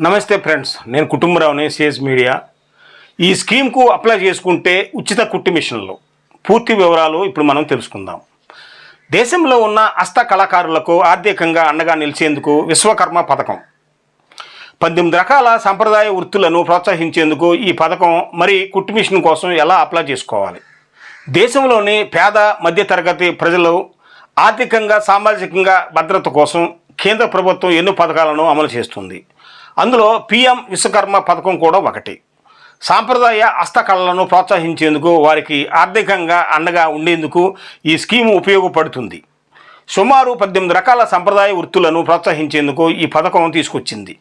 నమస్తే ఫ్రెండ్స్ నేను కుటుంబరావుని CS media ఈ స్కీమ్కు అప్లై చేసుకుంటే ఉచిత కుట్టి మిషన్లు. పూర్తి వివరాలు ఇప్పుడు మనం తెలుసుకుందాం. దేశంలో ఉన్న హస్త కళాకారులకు ఆర్థికంగా అండగా నిలిచేందుకు విశ్వకర్మ పథకం. పద్దెనిమిది రకాల సాంప్రదాయ వృత్తులను ప్రోత్సహించేందుకు ఈ పథకం మరి కుట్టు మిషన్ కోసం ఎలా అప్లై చేసుకోవాలి? దేశంలోని పేద మధ్యతరగతి ప్రజలు ఆర్థికంగా సామాజికంగా భద్రత కోసం కేంద్ర ప్రభుత్వం ఎన్నో పథకాలను అమలు చేస్తుంది. అందులో పిఎం విశ్వకర్మ పథకం కూడా ఒకటి. సాంప్రదాయ హస్తకళలను ప్రోత్సహించేందుకు వారికి ఆర్థికంగా అండగా ఉండేందుకు ఈ స్కీము ఉపయోగపడుతుంది. సుమారు పద్దెనిమిది రకాల సంప్రదాయ వృత్తులను ప్రోత్సహించేందుకు ఈ పథకం తీసుకొచ్చింది.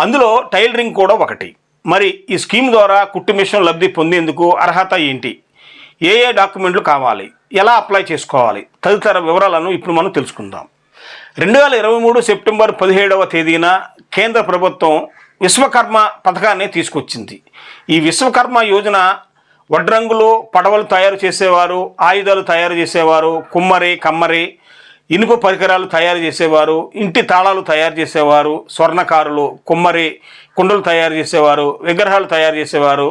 అందులో టైలరింగ్ కూడా ఒకటి. మరి ఈ స్కీమ్ ద్వారా కుట్టు మిషన్ లబ్ధి పొందేందుకు అర్హత ఏంటి? ఏ ఏ డాక్యుమెంట్లు కావాలి? ఎలా అప్లై చేసుకోవాలి? తదితర వివరాలను ఇప్పుడు మనం తెలుసుకుందాం. రెండు వేల ఇరవై మూడు సెప్టెంబర్ పదిహేడవ తేదీన కేంద్ర ప్రభుత్వం విశ్వకర్మ పథకాన్ని తీసుకొచ్చింది. ఈ విశ్వకర్మ యోజన వడ్రంగులు పడవలు తయారు చేసేవారు ఆయుధాలు తయారు చేసేవారు కుమ్మరి కమ్మరి ఇనుప పరికరాలు తయారు చేసేవారు ఇంటి తాళాలు తయారు చేసేవారు స్వర్ణకారులు కుమ్మరి కుండలు తయారు చేసేవారు విగ్రహాలు తయారు చేసేవారు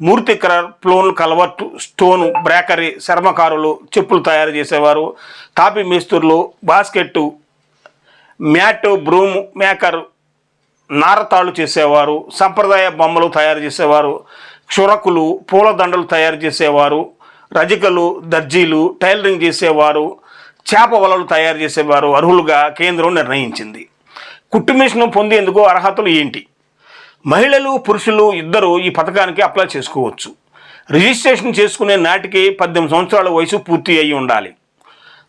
మూర్తికర ప్లోన్ కలవట్టు స్టోను బ్రేకరీ చర్మకారులు చెప్పులు తయారు చేసేవారు. తాపి మేస్తుర్లు బాస్కెట్టు మ్యాట్ బ్రూమ్ మేకర్ నారతాళ్ళు చేసేవారు. సంప్రదాయ బొమ్మలు తయారు చేసేవారు. క్షురకులు పూలదండలు తయారు చేసేవారు. రజికలు దర్జీలు టైలరింగ్ చేసేవారు. చేప వలలు తయారు చేసేవారు. అర్హులుగా కేంద్రం నిర్ణయించింది. కుట్టుమిషన్ పొందేందుకు అర్హతలు ఏంటి? మహిళలు పురుషులు ఇద్దరు ఈ పథకానికి అప్లై చేసుకోవచ్చు. రిజిస్ట్రేషన్ చేసుకునే నాటికి పద్దెనిమిది సంవత్సరాల వయసు పూర్తి అయి ఉండాలి.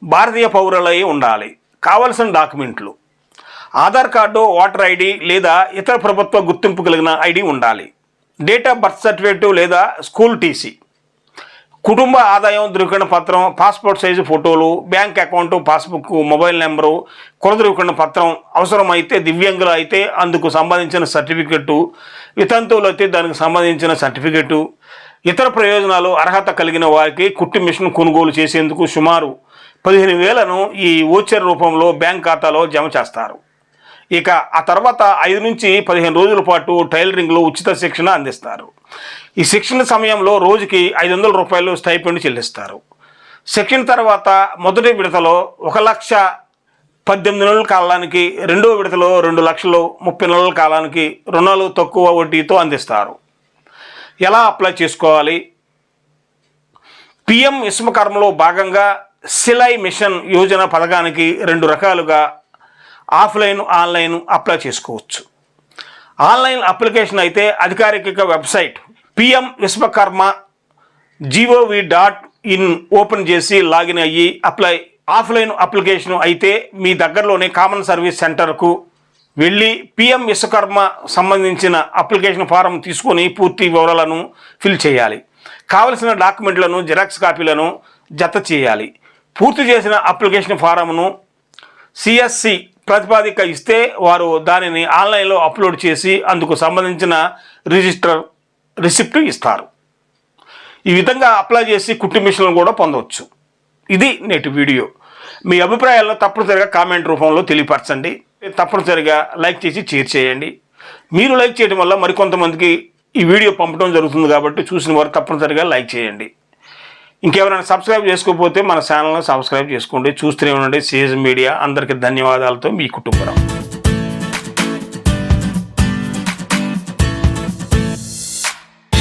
భారతీయ పౌరులై ఉండాలి. కావలసిన డాక్యుమెంట్లు. ఆధార్ కార్డు ఓటర్ ఐడి లేదా ఇతర ప్రభుత్వ గుర్తింపు కలిగిన ఐడి ఉండాలి. డేట్ ఆఫ్ బర్త్ సర్టిఫికేట్ లేదా స్కూల్ టీసీ కుటుంబ ఆదాయం ధృవీకరణ పత్రం పాస్పోర్ట్ సైజు ఫోటోలు bank account passbook mobile number కుల ధృవీకరణ పత్రం అవసరమైతే దివ్యాంగులు అయితే అందుకు సంబంధించిన సర్టిఫికెట్టు వితంతువులు అయితే దానికి సంబంధించిన సర్టిఫికెట్టు ఇతర ప్రయోజనాలు అర్హత కలిగిన వారికి కుట్టి మిషన్ కొనుగోలు చేసేందుకు సుమారు పదిహేను వేలను ఈ ఓచర్ రూపంలో బ్యాంక్ ఖాతాలో జమ చేస్తారు. ఇక ఆ తర్వాత ఐదు నుంచి పదిహేను రోజుల పాటు టైలరింగ్లో ఉచిత శిక్షణ అందిస్తారు. ఈ శిక్షణ సమయంలో రోజుకి ఐదు వందల రూపాయలు స్టైపెండ్ చెల్లిస్తారు. శిక్షణ తర్వాత మొదటి విడతలో ఒక లక్ష పద్దెనిమిది నెలల కాలానికి రెండో విడతలో రెండు లక్షలు ముప్పై నెలల కాలానికి రుణాలు తక్కువ వడ్డీతో అందిస్తారు. ఎలా అప్లై చేసుకోవాలి? పిఎం విశ్వకర్మలో భాగంగా సిలై మిషన్ యోజన పథకానికి రెండు రకాలుగా ఆఫ్లైన్ ఆన్లైన్ అప్లై చేసుకోవచ్చు. ఆన్లైన్ అప్లికేషన్ అయితే అధికారిక website PM Vishwakarma G O V dot in open చేసి లాగిన్ అయ్యి అప్లై ఆఫ్లైన్ అప్లికేషన్ అయితే మీ దగ్గరలోనే కామన్ సర్వీస్ సెంటర్కు వెళ్ళి పిఎం విశ్వకర్మ సంబంధించిన అప్లికేషన్ ఫారం తీసుకొని పూర్తి వివరాలను ఫిల్ చేయాలి. కావలసిన డాక్యుమెంట్లను జిరాక్స్ కాపీలను జత చేయాలి. పూర్తి చేసిన అప్లికేషన్ ఫారంను సిఎస్సి ప్రతిపాదిక ఇస్తే వారు దానిని ఆన్లైన్లో అప్లోడ్ చేసి అందుకు సంబంధించిన రిజిస్టర్ రిసిప్ట్ ఇస్తారు. ఈ విధంగా అప్లై చేసి కుట్టు మిషన్లు కూడా పొందవచ్చు. ఇది నేటి వీడియో. మీ అభిప్రాయాలను తప్పనిసరిగా కామెంట్ రూపంలో తెలియపరచండి. తప్పనిసరిగా లైక్ చేసి షేర్ చేయండి. మీరు లైక్ చేయడం వల్ల మరికొంతమందికి ఈ వీడియో పంపడం జరుగుతుంది కాబట్టి చూసిన వారు తప్పనిసరిగా లైక్ చేయండి. ఇంకెవరైనా సబ్స్క్రైబ్ చేసుకోకపోతే మన ఛానల్ని సబ్స్క్రైబ్ చేసుకోండి చూస్తూనే ఉండండి. సీజన్ మీడియా అందరికీ ధన్యవాదాలతో మీ కుటుంబం